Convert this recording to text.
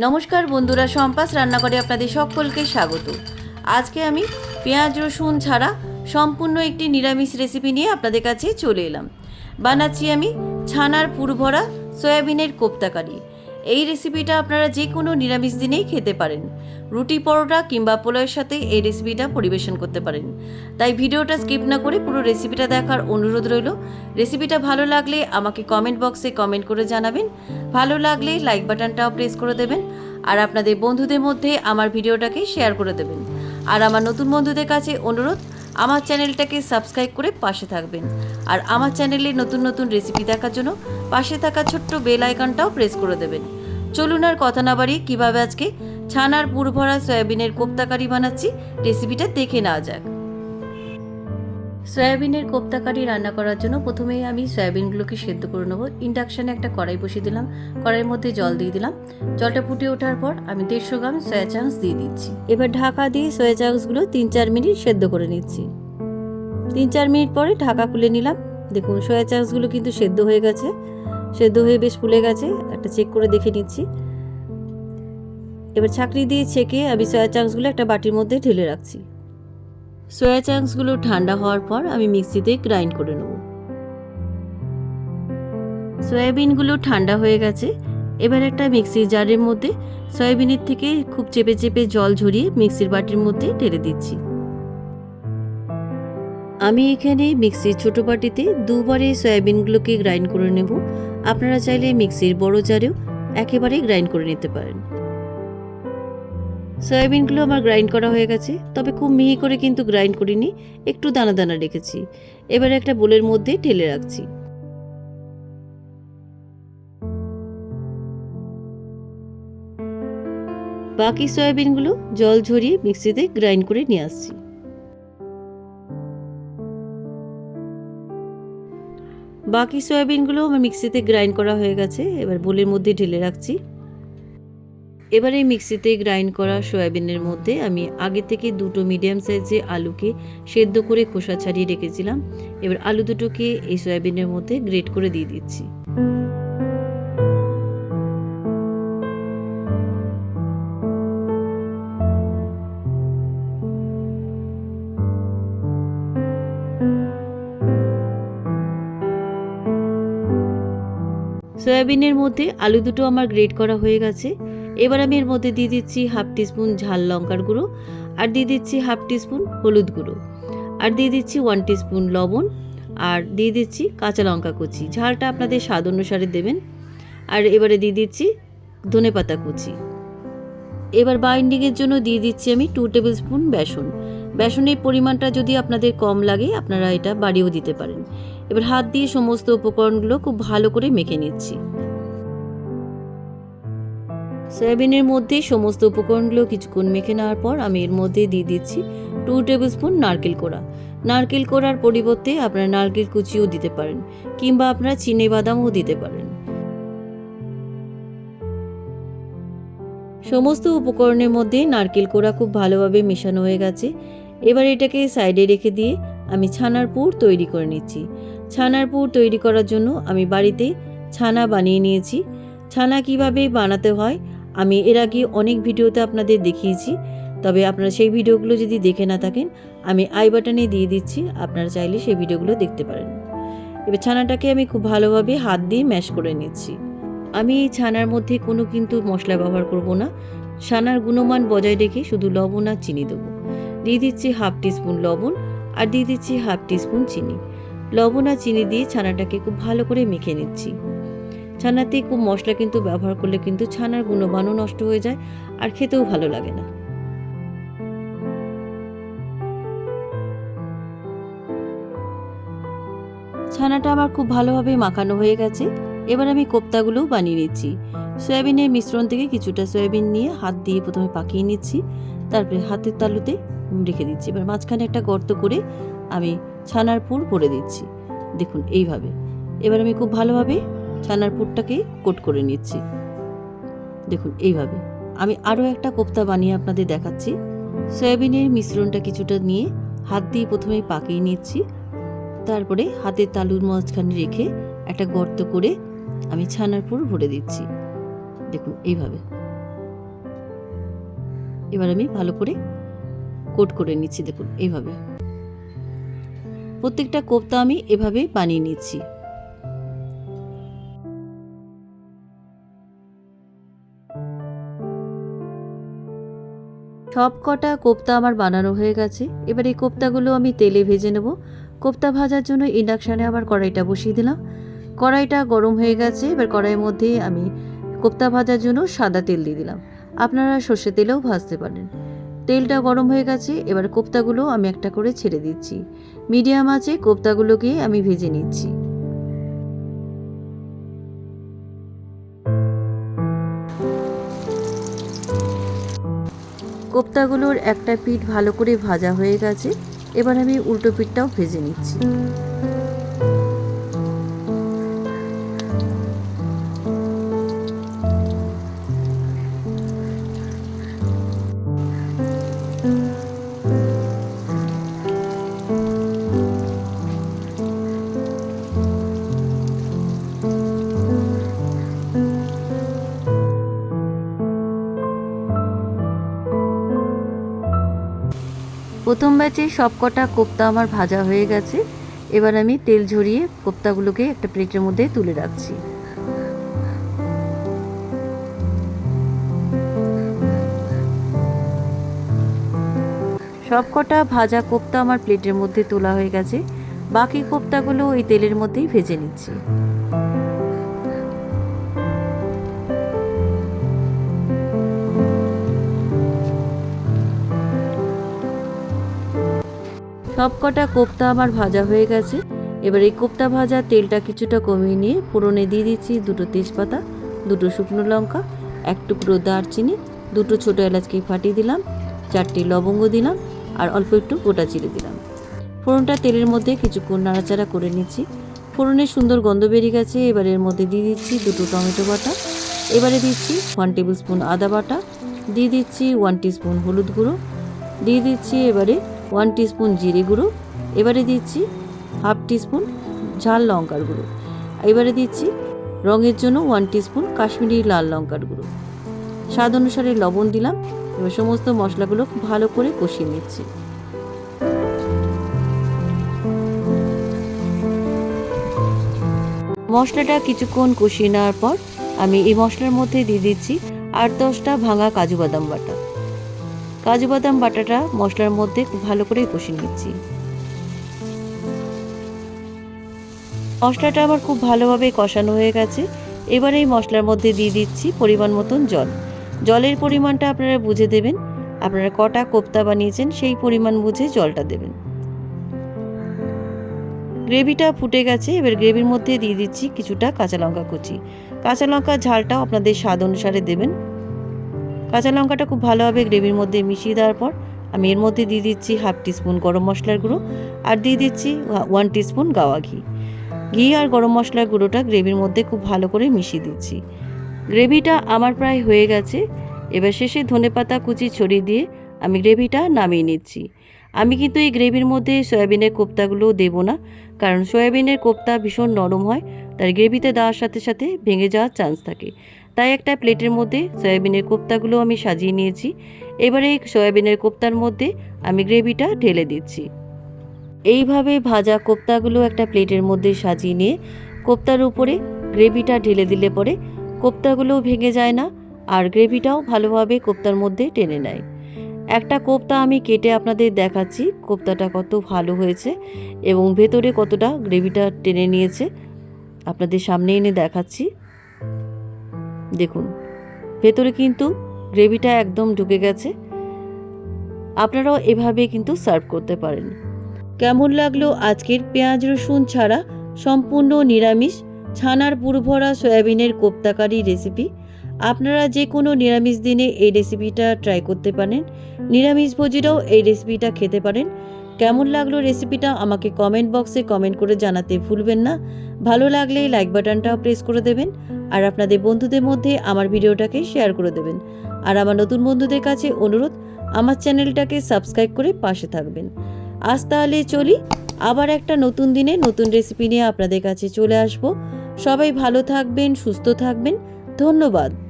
নমস্কার বন্ধুরা সম্পাস রান্নাঘরে আপনাদের সকলকে স্বাগত। আজকে আমি পেঁয়াজ, রসুন ছাড়া সম্পূর্ণ একটি নিরামিষ রেসিপি নিয়ে আপনাদের কাছে চলে এলাম। বানাচ্ছি আমি ছানার পুরভরা, সয়াবিনের কোপ্তাকারি। এই রেসিপিটা আপনারা যে কোনো নিরামিষ দিনেই খেতে পারেন। রুটি পরোটা কিংবা পোলাওয়ের সাথে এই রেসিপিটা পরিবেশন করতে পারেন। তাই ভিডিওটা স্কিপ না করে পুরো রেসিপিটা দেখার অনুরোধ রইল। রেসিপিটা ভালো লাগলে আমাকে কমেন্ট বক্সে কমেন্ট করে জানাবেন। ভালো লাগলে লাইক বাটনটাও প্রেস করে দেবেন। আর আপনাদের বন্ধুদের মধ্যে আমার ভিডিওটাকে শেয়ার করে দেবেন। আর আমার নতুন বন্ধুদের কাছে অনুরোধ, আমার চ্যানেলটাকে সাবস্ক্রাইব করে পাশে থাকবেন। আর আমার চ্যানেলে নতুন নতুন রেসিপি দেখার জন্য পাশে থাকা ছোট্ট বেল আইকনটাও প্রেস করে দেবেন। চলুন আর কথা না বাড়িয়ে কীভাবে আজকে ছানার পুরভরা সয়াবিনের কোপ্তাকারি বানাচ্ছি রেসিপিটা দেখে নেওয়া যাক। সয়াবিনের কোপ্তাকারি রান্না করার জন্য প্রথমেই আমি সয়াবিনগুলোকে সেদ্ধ করে নেব। ইন্ডাকশানে একটা কড়াই বসিয়ে দিলাম, কড়াইয়ের মধ্যে জল দিয়ে দিলাম। জলটা ফুটে ওঠার পর আমি দেড়শো গ্রাম সয়া চাংস দিয়ে দিচ্ছি। এবার ঢাকা দিয়ে সয়া চাংসগুলো তিন চার মিনিট সেদ্ধ করে নিচ্ছি। তিন চার মিনিট পরে ঢাকা খুলে নিলাম। দেখুন সয়া চাংসগুলো কিন্তু সেদ্ধ হয়ে গেছে। সেদ্ধ হয়ে বেশ ফুলে গেছে, একটা চেক করে দেখে নিচ্ছি। এবার ছাকরি দিয়ে ছেঁকে আমি সয়া চাংসগুলো একটা বাটির মধ্যে ঢেলে রাখছি। সয়া চাংসগুলো ঠান্ডা হওয়ার পর আমি মিক্সিতে গ্রাইন্ড করে নেব। সয়াবিনগুলো ঠান্ডা হয়ে গেছে, এবার একটা মিক্সির জারের মধ্যে সয়াবিনের থেকে খুব চেপে চেপে জল ঝরিয়ে মিক্সির বাটির মধ্যে ঢেলে দিচ্ছি। আমি এখানে মিক্সির ছোট বাটিতে দুবারে সয়াবিনগুলোকে গ্রাইন্ড করে নেব। আপনারা চাইলে মিক্সির বড় জারেও একেবারে গ্রাইন্ড করে নিতে পারেন। সয়াবিনগুলো আমার গ্রাইন্ড করা হয়ে গেছে, তবে খুব মিহি করে কিন্তু গ্রাইন্ড করিনি, একটু দানা দানা রেখেছি। এবার একটা বোলের মধ্যে ঢেলে রাখছি। বাকি সয়াবিনগুলো জল ঝরিয়ে মিক্সিতে গ্রাইন্ড করে নিয়ে আসছি। বাকি সয়াবিনগুলো আমার মিক্সিতে গ্রাইন্ড করা হয়ে গেছে, এবার বোলের মধ্যে ঢেলে রাখছি। এবার এই মিক্সিতে গ্রাইন্ড করা সয়াবিনের মধ্যে আমি আগে থেকে দুটো মিডিয়াম সাইজে আলুকে সেদ্ধ করে খোসা ছাড়িয়ে রেখেছিলাম। এবার আলু দুটোকে এই সয়াবিনের মধ্যে গ্রেট করে দিয়ে দিচ্ছি। সয়াবিনের মধ্যে আলু দুটো আমার গ্রেট করা হয়ে গেছে। এবার আমি এর মধ্যে দিয়ে দিচ্ছি হাফ টিস্পুন ঝাল লঙ্কার গুঁড়ো আর দিয়ে দিচ্ছি হাফ টিস্পুন হলুদ গুঁড়ো। আর দিয়ে দিচ্ছি ওয়ান টিস্পুন লবণ আর দিয়ে দিচ্ছি কাঁচা লঙ্কা কুচি। ঝালটা আপনাদের স্বাদ অনুসারে দেবেন। আর এবারে দিয়ে দিচ্ছি ধনে পাতা কুচি। এবার বাইন্ডিংয়ের জন্য দিয়ে দিচ্ছি আমি টু টেবিল স্পুন বেসন। বেসনের পরিমাণটা যদি আপনাদের কম লাগে, আপনারা এটা বাড়িয়েও দিতে পারেন। এবার হাত দিয়ে সমস্ত উপকরণগুলো খুব ভালো করে মেখে নিচ্ছি। সয়াবিনের মধ্যে সমস্ত উপকরণগুলো কিছুক্ষণ মেখে নেওয়ার পর আমি এর মধ্যে দিয়ে দিচ্ছি টু টেবিল স্পুন নারকেল কোড়া। নারকেল কোড়ার পরিবর্তে আপনারা নারকেল কুচিও দিতে পারেন, কিংবা আপনারা চিনে বাদামও দিতে পারেন। সমস্ত উপকরণের মধ্যে নারকেল কোড়া খুব ভালোভাবে মেশানো হয়ে গেছে। এবার এটাকে সাইডে রেখে দিয়ে আমি ছানার পুর তৈরি করে নিচ্ছি। ছানার পুর তৈরি করার জন্য আমি বাড়িতে ছানা বানিয়ে নিয়েছি। ছানা কীভাবে বানাতে হয়, আমি এর আগে অনেক ভিডিওতে আপনাদের দেখিয়েছি। তবে আপনারা সেই ভিডিওগুলো যদি দেখে না থাকেন, আমি আই বাটনে দিয়ে দিচ্ছি, আপনারা চাইলে সেই ভিডিওগুলো দেখতে পারেন। এবার ছানাটাকে আমি খুব ভালোভাবে হাত দিয়ে ম্যাশ করে নিচ্ছি। আমি এই ছানার মধ্যে কোনো কিন্তু মশলা ব্যবহার করব না। ছানার গুণমান বজায় রেখে শুধু লবণ আর চিনি দেবো। দিয়ে দিচ্ছি হাফ টিস্পুন লবণ আর দিয়ে দিচ্ছি হাফ টিস্পুন চিনি। লবণ আর চিনি দিয়ে ছানাটাকে খুব ভালো করে মেখে নিচ্ছি। ছানাতে খুব মশলা কিন্তু ব্যবহার করলে কিন্তু ছানার গুণমানও নষ্ট হয়ে যায় আর খেতেও ভালো লাগে না। ছানাটা আমার খুব ভালোভাবে মাখানো হয়ে গেছে। এবার আমি কোপ্তাগুলোও বানিয়ে নিচ্ছি। সয়াবিনের মিশ্রণ থেকে কিছুটা সয়াবিন নিয়ে হাত দিয়ে প্রথমে পাকিয়ে নিচ্ছি। তারপরে হাতের তালুতে রেখে দিচ্ছি। এবার মাঝখানে একটা গর্ত করে আমি ছানার পুর ভরে দিচ্ছি। দেখুন, এইভাবে। এবার আমি খুব ভালোভাবে ছানার পুরটাকে কোট করে নিচ্ছি। দেখুন, এইভাবে। আমি আরও একটা কোপ্তা বানিয়ে আপনাদের দেখাচ্ছি। সয়াবিনের মিশ্রণটা কিছুটা নিয়ে হাত দিয়ে প্রথমে পাকিয়ে নিচ্ছি। তারপরে হাতের তালুর মাঝখানে রেখে একটা গর্ত করে আমি ছানার পুর ভরে দিচ্ছি। দেখুন, এইভাবে। এবার আমি ভালো করে কোট করে নিচ্ছি, দেখুন, এইভাবে। প্রত্যেকটা কোপ্তা আমি এভাবে বানিয়ে নিচ্ছি। সব কটা কোপ্তা আমার বানানো হয়ে গেছে। এবার এই কোপ্তাগুলো আমি তেলে ভেজে নেব। কোপ্তা ভাজার জন্য ইন্ডাকশানে আবার কড়াইটা বসিয়ে দিলাম। কড়াইটা গরম হয়ে গেছে। এবার কড়াইয়ের মধ্যে আমি কোপ্তা ভাজার জন্য সাদা তেল দিয়ে দিলাম। আপনারা সর্ষে তেলেও ভাজতে পারেন। তেলটা গরম হয়ে গেছে, এবার কোপ্তাগুলো আমি একটা করে ছেড়ে দিচ্ছি। মিডিয়াম আছে কোপ্তাগুলোকে আমি ভেজে নিচ্ছি। কোপ্তাগুলোর একটা পিঠ ভালো করে ভাজা হয়ে গেছে, এবার আমি উল্টো পিঠটাও ভেজে নিচ্ছি। প্রথম ব্যাচে সব কটা কোপ্তা আমার ভাজা হয়ে গেছে। এবার আমি তেল ঝরিয়ে কোপ্তাগুলোকে একটা প্লেটের মধ্যে তুলে রাখছি। সব কটা ভাজা কোপ্তা আমার প্লেটের মধ্যে তোলা হয়ে গেছে। বাকি কোপ্তাগুলো ওই তেলের মধ্যেই ভেজে নিচ্ছি। সব কটা কোপ্তা আমার ভাজা হয়ে গেছে। এবার এই কোপ্তা ভাজা তেলটা কিছুটা কমিয়ে নিয়ে ফোড়নে দিয়ে দিচ্ছি দুটো তেজপাতা, দুটো শুকনো লঙ্কা, এক টুকরো দারচিনি, দুটো ছোটো এলাচকে ফাটিয়ে দিলাম, চারটি লবঙ্গ দিলাম আর অল্প একটু গোটা চিড়ে দিলাম। ফোড়নটা তেলের মধ্যে কিছুক্ষণ নাড়াচাড়া করে নিচ্ছি। ফোড়নের সুন্দর গন্ধ বেরিয়ে গেছে, এবার এর মধ্যে দিয়ে দিচ্ছি দুটো টমেটো বাটা। এবারে দিচ্ছি ওয়ান টেবিল স্পুন আদা বাটা, দিয়ে দিচ্ছি ওয়ান স্পুন হলুদ গুঁড়ো, দিয়ে দিচ্ছি এবারে ওয়ান স্পুন জিরে গুঁড়ো, এবারে দিচ্ছি হাফ টিস্পুন ঝাল লঙ্কার গুঁড়ো। এবারে দিচ্ছি রঙের জন্য ওয়ান স্পুন কাশ্মীরি লাল লঙ্কার গুঁড়ো। স্বাদ অনুসারে লবণ দিলাম, এবার সমস্ত মশলাগুলো ভালো করে কষিয়ে নিচ্ছি। মশলাটা কিছুক্ষণ কষিয়ে নেওয়ার পর আমি এই মশলার মধ্যে দিয়ে দিচ্ছি আট দশটা ভাঙা কাজু বাদাম বাটা। কাজু বাদাম বাটাটা মশলার মধ্যে খুব ভালো করে কষিয়ে নিচ্ছি। মশলাটা আমার খুব ভালোভাবে কষানো হয়ে গেছে। এবার এই মশলার মধ্যে দিয়ে দিচ্ছি পরিমাণ মতন জল। জলের পরিমাণটা আপনারা বুঝে দেবেন। আপনারা কটা কোপ্তা বানিয়েছেন সেই পরিমাণ বুঝে জলটা দেবেন। গ্রেভিটা ফুটে গেছে, এবার গ্রেভির মধ্যে দিয়ে দিচ্ছি কিছুটা কাঁচা লঙ্কা কুচি। কাঁচা লঙ্কার ঝালটাও আপনাদের স্বাদ অনুসারে দেবেন। কাঁচা লঙ্কাটা খুব ভালোভাবে গ্রেভির মধ্যে মিশিয়ে দেওয়ার পর আমি এর মধ্যে দিয়ে দিচ্ছি হাফ টিস্পুন গরম মশলার গুঁড়ো আর দিয়ে দিচ্ছি ওয়ান টিস্পুন গাওয়া ঘি। ঘি আর গরম মশলার গুঁড়োটা গ্রেভির মধ্যে খুব ভালো করে মিশিয়ে দিচ্ছি। গ্রেভিটা আমার প্রায় হয়ে গেছে। এবার শেষে ধনেপাতা কুচি ছড়িয়ে দিয়ে আমি গ্রেভিটা নামিয়ে নিচ্ছি। আমি কিন্তু এই গ্রেভির মধ্যে সয়াবিনের কোপ্তাগুলো দেবো না, কারণ সয়াবিনের কোপ্তা ভীষণ নরম হয় তার গ্রেভিতে দেওয়ার সাথে সাথে ভেঙে যাওয়ার চান্স থাকে। তাই একটা প্লেটের মধ্যে সয়াবিনের কোপ্তাগুলো আমি সাজিয়ে নিয়েছি। এবারে এই সয়াবিনের কোপ্তার মধ্যে আমি গ্রেভিটা ঢেলে দিচ্ছি। এইভাবে ভাজা কোপ্তাগুলো একটা প্লেটের মধ্যে সাজিয়ে নিয়ে কোপ্তার উপরে গ্রেভিটা ঢেলে দিলে পরে কোপ্তাগুলো ভেঙে যায় না আর গ্রেভিটাও ভালোভাবে কোপ্তার মধ্যে টেনে নেয়। একটা কোপ্তা আমি কেটে আপনাদের দেখাচ্ছি কোপ্তাটা কত ভালো হয়েছে এবং ভেতরে কতটা গ্রেভিটা টেনে নিয়েছে। আপনাদের সামনে এনে দেখাচ্ছি। দেখুন, ভেতরে কিন্তু গ্রেভিটা একদম ঢুকে গেছে। আপনারাও এভাবে কিন্তু সার্ভ করতে পারেন। কেমন লাগল আজকের পেঁয়াজ রসুন ছাড়া সম্পূর্ণ নিরামিষ ছানার পুরভরা সয়াবিনের কোপ্তাকারি রেসিপি? আপনারা যে কোনো নিরামিষ দিনে এই রেসিপিটা ট্রাই করতে পারেন। নিরামিষ ভোজীরাও এই রেসিপিটা খেতে পারেন। কেমন লাগল রেসিপিটা আমাকে কমেন্ট বক্সে কমেন্ট করে জানাতে ভুলবেন না। ভালো লাগলে লাইক বাটনটাও প্রেস করে দেবেন আর আপনাদের বন্ধুদের মধ্যে আমার ভিডিওটাকে শেয়ার করে দেবেন। আর আমার নতুন বন্ধুদের কাছে অনুরোধ, আমার চ্যানেলটাকে সাবস্ক্রাইব করে পাশে থাকবেন। আজ তাহলে চলি, আবার একটা নতুন দিনে নতুন রেসিপি নিয়ে আপনাদের কাছে চলে আসব। সবাই ভালো থাকবেন, সুস্থ থাকবেন। ধন্যবাদ।